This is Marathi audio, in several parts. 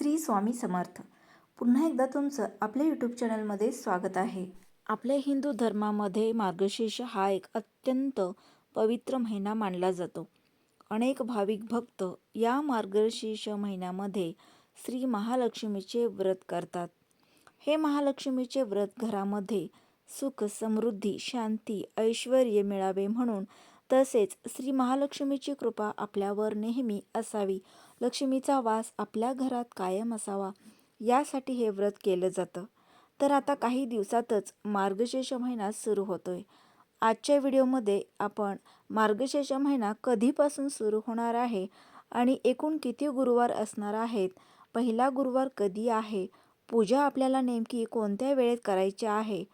श्री स्वामी समर्थ. पुन्हा एकदा तुमचं आपल्या यूट्यूब चॅनलमध्ये स्वागत आहे. आपल्या हिंदू धर्मामध्ये मार्गशीर्ष हा एक अत्यंत पवित्र महिना मानला जातो. अनेक भाविक भक्त या मार्गशीर्ष महिन्यामध्ये श्री महालक्ष्मीचे व्रत करतात. हे महालक्ष्मीचे व्रत घरामध्ये सुख समृद्धी शांती ऐश्वर मिळावे म्हणून तसेच श्री महालक्ष्मीची कृपा आपल्यावर नेहमी असावी लक्ष्मीचा वास आपल्या घरात कायम असावा यासाठी हे व्रत केलं जातं. तर आता काही दिवसातच मार्गशीर्ष महिना सुरू होतोय. आजच्या व्हिडिओमध्ये आपण मार्गशीर्ष महिना कधीपासून सुरू होणार आहे आणि एकूण किती गुरुवार असणार आहेत पहिला गुरुवार कधी आहे पूजा आपल्याला नेमकी कोणत्या वेळेत करायची आहे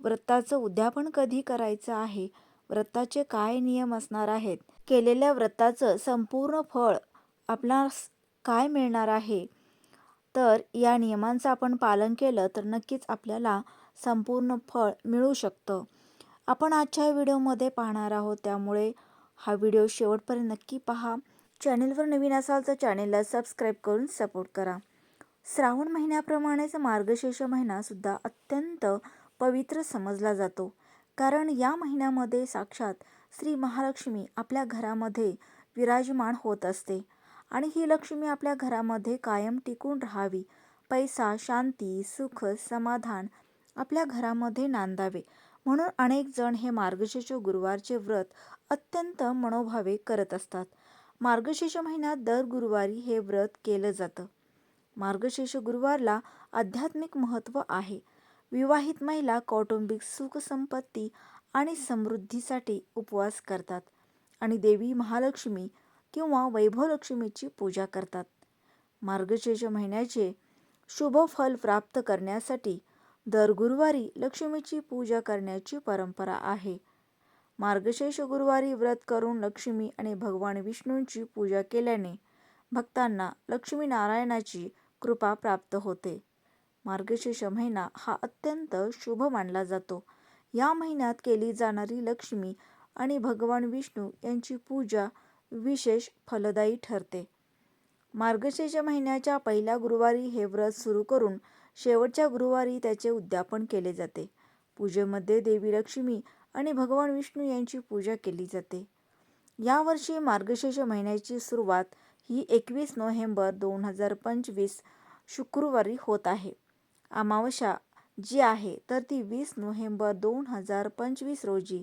व्रताचं उद्यापन कधी करायचं आहे व्रताचे काय नियम असणार आहेत केलेल्या व्रताचं संपूर्ण फळ आपणास काय मिळणार आहे? तर या नियमांचं आपण पालन केलं तर नक्कीच आपल्याला संपूर्ण फळ मिळू शकतं. आपण आजच्या व्हिडिओमध्ये पाहणार आहोत. त्यामुळे हा व्हिडिओ शेवटपर्यंत नक्की पहा. चॅनेलवर नवीन असाल तर चॅनेलला सबस्क्राईब करून सपोर्ट करा. श्रावण महिन्याप्रमाणेच मार्गशीर्ष महिनासुद्धा अत्यंत पवित्र समजला जातो. कारण या महिन्यामध्ये साक्षात श्री महालक्ष्मी आपल्या घरामध्ये विराजमान होत असते. आणि ही लक्ष्मी आपल्या घरामध्ये कायम टिकून राहावी. पैसा शांती सुख समाधान आपल्या घरामध्ये नांदावे. म्हणून अनेक जण हे मार्गशीर्ष गुरुवारचे व्रत अत्यंत मनोभावे करत असतात. मार्गशीर्ष महिन्यात दर गुरुवारी हे व्रत केलं जातं. मार्गशीर्ष गुरुवारला आध्यात्मिक महत्त्व आहे. विवाहित महिला कौटुंबिक सुखसंपत्ती आणि समृद्धीसाठी उपवास करतात. आणि देवी महालक्ष्मी किंवा वैभवलक्ष्मीची पूजा करतात. मार्गशीर्ष महिन्याचे शुभ फल प्राप्त करण्यासाठी दर गुरुवारी लक्ष्मीची पूजा करण्याची परंपरा आहे. मार्गशीर्ष गुरुवारी व्रत करून लक्ष्मी आणि भगवान विष्णूंची पूजा केल्याने भक्तांना लक्ष्मीनारायणाची कृपा प्राप्त होते. मार्गशीर्ष महिना हा अत्यंत शुभ मानला जातो. या महिन्यात केली जाणारी लक्ष्मी आणि भगवान विष्णू यांची पूजा विशेष फलदायी ठरते. मार्गशीर्ष महिन्याच्या पहिल्या गुरुवारी हे व्रत सुरू करून शेवटच्या गुरुवारी त्याचे उद्यापन केले जाते. पूजेमध्ये देवी लक्ष्मी आणि भगवान विष्णू यांची पूजा केली जाते. यावर्षी मार्गशीर्ष महिन्याची सुरुवात ही एकवीस नोव्हेंबर दोन हजार पंचवीस शुक्रवारी होत आहे. अमावस्या जी आहे तर ती वीस नोव्हेंबर दोन हजार पंचवीस रोजी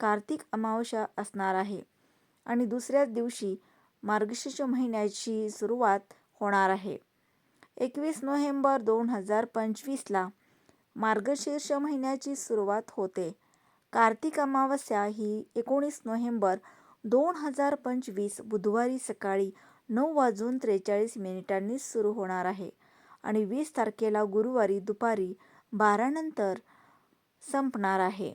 कार्तिक अमावस्या असणार आहे. आणि दुसऱ्याच दिवशी मार्गशीर्ष महिन्याची सुरुवात होणार आहे. एकवीस नोव्हेंबर दोन हजार पंचवीसला मार्गशीर्ष महिन्याची सुरुवात होते. कार्तिक अमावस्या ही एकोणीस नोव्हेंबर दोन हजार पंचवीस बुधवारी सकाळी नऊ वाजून त्रेचाळीस मिनिटांनी सुरू होणार आहे आणि वीस तारखेला गुरुवारी दुपारी बारानंतर संपणार आहे.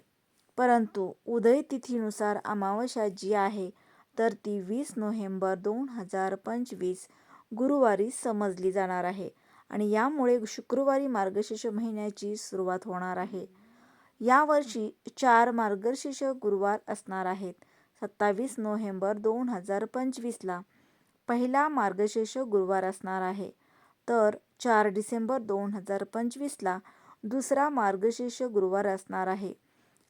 परंतु उदय तिथीनुसार अमावस्या जी आहे तर ती वीस नोव्हेंबर दोन हजार पंचवीस गुरुवारी समजली जाणार आहे आणि यामुळे शुक्रवारी मार्गशीर्ष महिन्याची सुरुवात होणार आहे. यावर्षी चार मार्गशीर्ष गुरुवार असणार आहेत. सत्तावीस नोव्हेंबर दोन हजार पंचवीसला पहिला मार्गशीर्ष गुरुवार असणार आहे. तर चार डिसेंबर दोन हजार पंचवीसला दुसरा मार्गशीर्ष गुरुवार असणार आहे.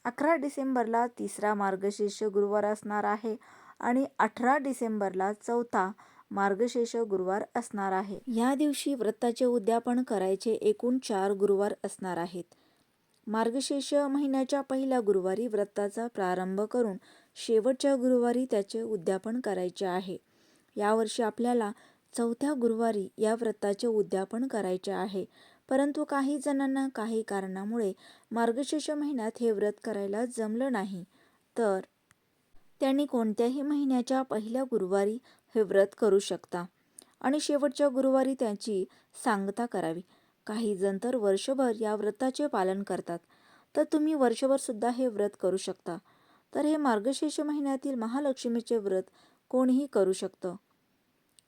अकरा डिसेंबरला तिसरा मार्गशीर्ष गुरुवार असणार आहे. आणि अठरा डिसेंबरला चौथा मार्गशीर्ष गुरुवार असणार आहे. या दिवशी व्रताचे उद्यापन करायचे एकूण चार गुरुवार असणार आहेत. मार्गशीर्ष महिन्याच्या पहिल्या गुरुवारी व्रताचा प्रारंभ करून शेवटच्या गुरुवारी त्याचे उद्यापन करायचे आहे. यावर्षी आपल्याला चौथ्या गुरुवारी या व्रताचे उद्यापन करायचे आहे. परंतु काही जणांना काही कारणामुळे मार्गशीर्ष महिन्यात हे व्रत करायला जमलं नाही. तर त्यांनी कोणत्याही महिन्याच्या पहिल्या गुरुवारी हे व्रत करू शकता. आणि शेवटच्या गुरुवारी त्याची सांगता करावी. काही जण तर वर्षभर या व्रताचे पालन करतात. तर तुम्ही वर्षभर सुद्धा हे व्रत करू शकता. तर हे मार्गशीर्ष महिन्यातील महालक्ष्मीचे व्रत कोणीही करू शकतं?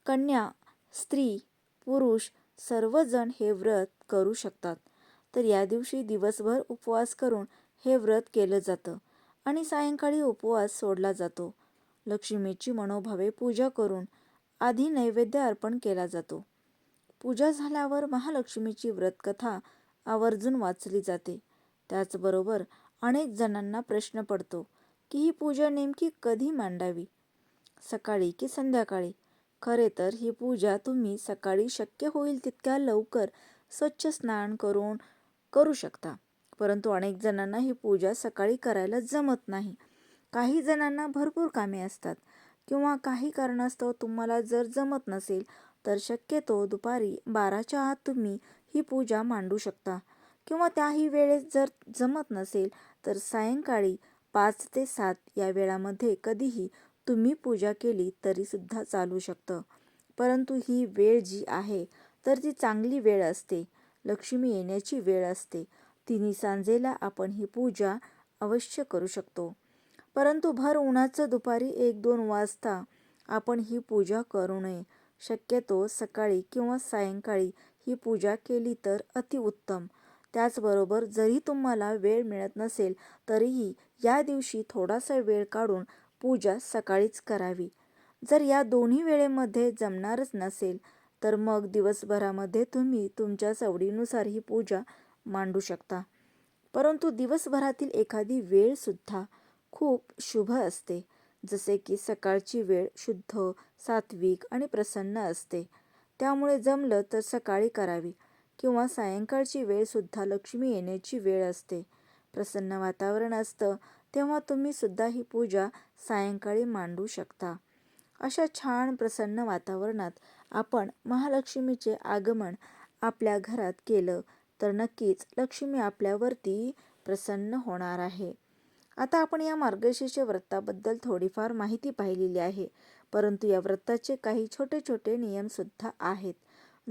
कन्या स्त्री पुरुष सर्वजण हे व्रत करू शकतात. तर या दिवशी दिवसभर उपवास करून हे व्रत केलं जातं. आणि सायंकाळी उपवास सोडला जातो. लक्ष्मीची मनोभावे पूजा करून आधी नैवेद्य अर्पण केला जातो. पूजा झाल्यावर महालक्ष्मीची व्रतकथा आवर्जून वाचली जाते. त्याचबरोबर अनेक जणांना प्रश्न पडतो की ही पूजा नेमकी कधी मांडावी? सकाळी की संध्याकाळी? खरे तर ही पूजा तुम्ही सकाळी शक्य होईल तितक्या लवकर स्वच्छ स्नान करून करू शकता. परंतु अनेक जणांना ही पूजा सकाळी करायला जमत नाही. काही जणांना भरपूर कामे असतात. किंवा काही कारणास्तव तुम्हाला जर जमत नसेल तर शक्यतो दुपारी बाराच्या आत तुम्ही ही पूजा मांडू शकता. किंवा त्याही वेळेस जर जमत नसेल तर सायंकाळी पाच ते सात या वेळामध्ये कधीही तुम्ही पूजा केली तरी सुद्धा चालू शकतं. परंतु ही वेळ जी आहे तर ती चांगली वेळ असते. लक्ष्मी येण्याची वेळ असते. तिन्ही सांजेला आपण ही पूजा अवश्य करू शकतो. परंतु भर उन्हाचं दुपारी एक दोन वाजता आपण ही पूजा करू नये. शक्यतो सकाळी किंवा सायंकाळी ही पूजा केली तर अतिउत्तम त्याचबरोबर जरी तुम्हाला वेळ मिळत नसेल तरीही या दिवशी थोडासा वेळ काढून पूजा सकाळीच करावी. जर या दोन्ही वेळेमध्ये जमणारच नसेल तर मग दिवसभरामध्ये तुम्ही तुमच्या सवडीनुसार ही पूजा मांडू शकता. परंतु दिवसभरातील एखादी वेळसुद्धा खूप शुभ असते. जसे की सकाळची वेळ शुद्ध सात्विक आणि प्रसन्न असते. त्यामुळे जमलं तर सकाळी करावी किंवा सायंकाळची वेळसुद्धा लक्ष्मी येण्याची वेळ असते. प्रसन्न वातावरण असतं तेव्हा तुम्ही सुद्धा ही पूजा सायंकाळी मांडू शकता. अशा छान प्रसन्न वातावरणात आपण महालक्ष्मीचे आगमन आपल्या घरात केलं तर नक्कीच लक्ष्मी आपल्यावरती प्रसन्न होणार आहे. आता आपण या मार्गशीर्ष व्रताबद्दल थोडीफार माहिती पाहिलेली आहे. परंतु या व्रताचे काही छोटे छोटे नियमसुद्धा आहेत.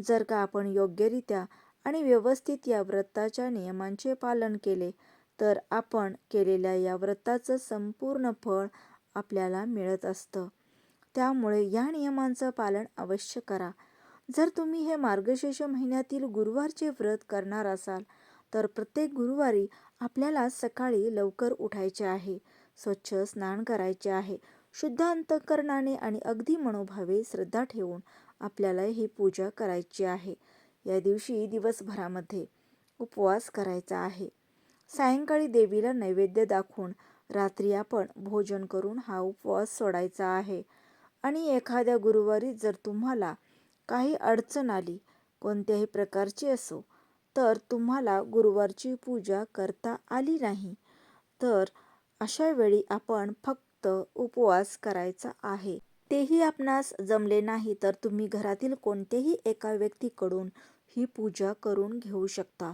जर का आपण योग्यरित्या आणि व्यवस्थित या व्रताच्या नियमांचे पालन केले तर आपण केलेल्या या व्रताचं संपूर्ण फळ आपल्याला मिळत असतं. त्यामुळे या नियमांचं पालन अवश्य करा. जर तुम्ही हे मार्गशीर्ष महिन्यातील गुरुवारचे व्रत करणार असाल तर प्रत्येक गुरुवारी आपल्याला सकाळी लवकर उठायचे आहे. स्वच्छ स्नान करायचे आहे. शुद्ध अंतकरणाने आणि अगदी मनोभावे श्रद्धा ठेवून आपल्याला ही पूजा करायची आहे. या दिवशी दिवसभरामध्ये उपवास करायचा आहे. सायंकाळी देवीला नैवेद्य दाखवून रात्री आपण भोजन करून हा उपवास सोडायचा आहे. आणि एखाद्या गुरुवारी जर तुम्हाला काही अडचण आली कोणत्याही प्रकारची असो तर तुम्हाला गुरुवारची पूजा करता आली नाही. तर अशा वेळी आपण फक्त उपवास करायचा आहे. तेही आपणास जमले नाही तर तुम्ही घरातील कोणत्याही एका व्यक्तीकडून ही पूजा करून घेऊ शकता.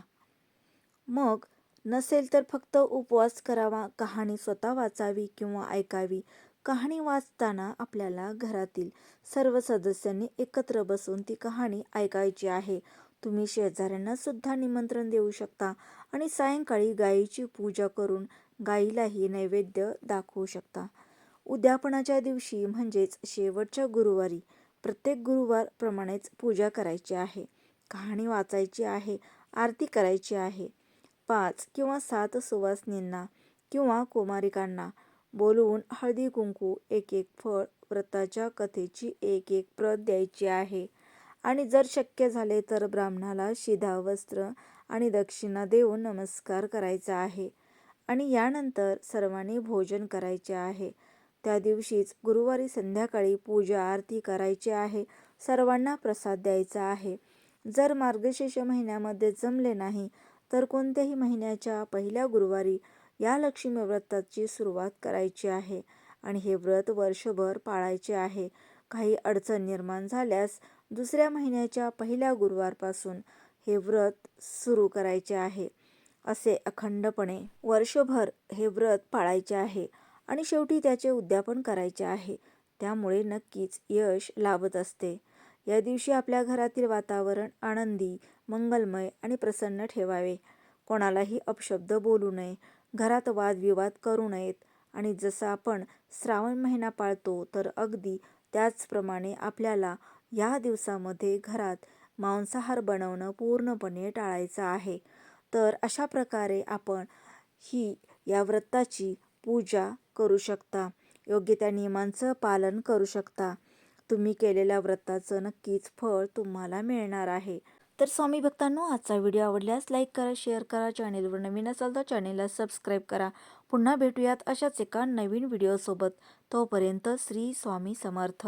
मग नसेल तर फक्त उपवास करावा कहाणी स्वतः वाचावी किंवा ऐकावी कहाणी वाचताना आपल्याला घरातील सर्व सदस्यांनी एकत्र बसून ती कहाणी ऐकायची आहे. तुम्ही शेजाऱ्यांना सुद्धा निमंत्रण देऊ शकता आणि सायंकाळी गायीची पूजा करून गायीलाही नैवेद्य दाखवू शकता. उद्यापनाच्या दिवशी म्हणजेच शेवटच्या गुरुवारी प्रत्येक गुरुवार प्रमाणेच पूजा करायची आहे. कहाणी वाचायची आहे आरती करायची आहे. पाच किंवा सात सुवासनींना किंवा कुमारिकांना बोलवून हळदी कुंकू एक एक फळ व्रताच्या कथेची एक एक प्रत द्यायची आहे. आणि जर शक्य झाले तर ब्राह्मणाला शिधा वस्त्र आणि दक्षिणा देऊन नमस्कार करायचा आहे. आणि यानंतर सर्वांनी भोजन करायचे आहे. त्या दिवशीच गुरुवारी संध्याकाळी पूजा आरती करायची आहे. सर्वांना प्रसाद द्यायचा आहे. जर मार्गशीर्ष महिन्यामध्ये जमले नाही तर कोणत्याही महिन्याच्या पहिल्या गुरुवारी या लक्ष्मी व्रताची सुरुवात करायची आहे आणि हे व्रत वर्षभर पाळायचे आहे. काही अडचण निर्माण झाल्यास दुसऱ्या महिन्याच्या पहिल्या गुरुवारपासून हे व्रत सुरू करायचे आहे. असे अखंडपणे वर्षभर हे व्रत पाळायचे आहे आणि शेवटी त्याचे उद्यापन करायचे आहे. त्यामुळे नक्कीच यश लाभत असते. या दिवशी आपल्या घरातील वातावरण आनंदी मंगलमय आणि प्रसन्न ठेवावे. कोणालाही अपशब्द बोलू नये. घरात वादविवाद करू नयेत. आणि जसं आपण श्रावण महिना पाळतो तर अगदी त्याचप्रमाणे आपल्याला ह्या दिवसामध्ये घरात मांसाहार बनवणं पूर्णपणे टाळायचं आहे. तर अशा प्रकारे आपण ही या व्रताची पूजा करू शकता. योग्य त्या नियमांचं पालन करू शकता. तुम्ही केलेल्या व्रताचं नक्कीच फळ तुम्हाला मिळणार आहे. तर स्वामी भक्तांनो आजचा व्हिडिओ आवडल्यास लाईक करा शेअर करा चॅनेलवर नवीन असाल तर चॅनेलला सबस्क्राईब करा. पुन्हा भेटूयात अशाच एका नवीन व्हिडिओसोबत. तोपर्यंत श्री स्वामी समर्थ.